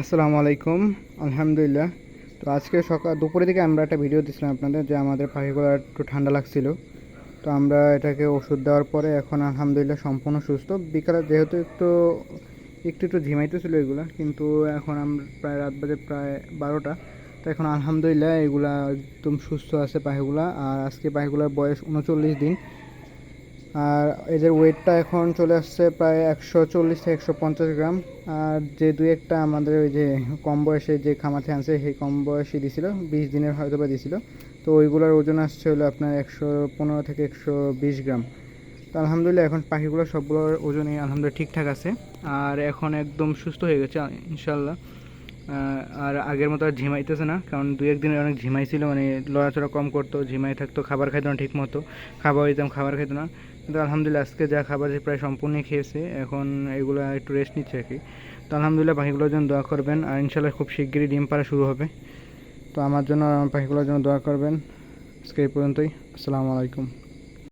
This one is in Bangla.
আসসালামু আলাইকুম। আলহামদুলিল্লাহ। তো আজকে সকাল দুপুরের দিকে আমরা একটা ভিডিও দিছিলাম আপনাদের যে আমাদের পাখিগুলো একটু ঠান্ডা লাগছিল। তো আমরা এটাকে ওষুধ দেওয়ার পরে এখন আলহামদুলিল্লাহ সম্পূর্ণ সুস্থ। বিকালে যেহেতু একটু একটু একটু ঝিমাইতেছিল এগুলা, কিন্তু এখন আমরা প্রায় রাত বাজে প্রায় বারোটা। তো এখন আলহামদুলিল্লাহ এগুলা একদম সুস্থ আছে পাখিগুলা। আর আজকে পাখিগুলোর বয়স উনচল্লিশ দিন। আর এদের ওয়েটটা এখন চলে আসছে প্রায় একশো চল্লিশ থেকে একশো পঞ্চাশ গ্রাম। আর যে দুই একটা আমাদের ওই যে কম বয়সে যে খামাতে আনছে, সেই কম বয়সে দিছিল, বিশ দিনের হয়তো বা দিছিল। তো ওইগুলোর ওজন আসছে হলো আপনার একশো পনেরো থেকে একশো বিশ গ্রাম। তো আলহামদুলিল্লাহ এখন পাখিগুলো সবগুলোর ওজনই আলহামদুলিল্লাহ ঠিকঠাক আছে। আর এখন একদম সুস্থ হয়ে গেছে ইনশাল্লাহ আর আগের মতো আর ঝিমাইতেছে না, কারণ দুই একদিন অনেক ঝিমাই ছিল মানে লড়াচড়া কম করতো, ঝিমাই থাকতো, খাবার খাইতো না ঠিক মতো খাবার দিতাম খাবার খাইতো না। কিন্তু আলহামদুলিল্লাহ আজকে যা খাবার প্রায় সম্পূর্ণই খেয়েছে, এখন এগুলো একটু রেস্ট নিচ্ছে আর কি। তো আলহামদুলিল্লাহ পাখিগুলোর জন্য দোয়া করবেন আর ইনশাল্লাহ খুব শিগগিরই ডিম পাড়া শুরু হবে। তো আমার জন্য পাখিগুলোর জন্য দোয়া করবেন। আজকে এই পর্যন্তই। আসসালামু আলাইকুম।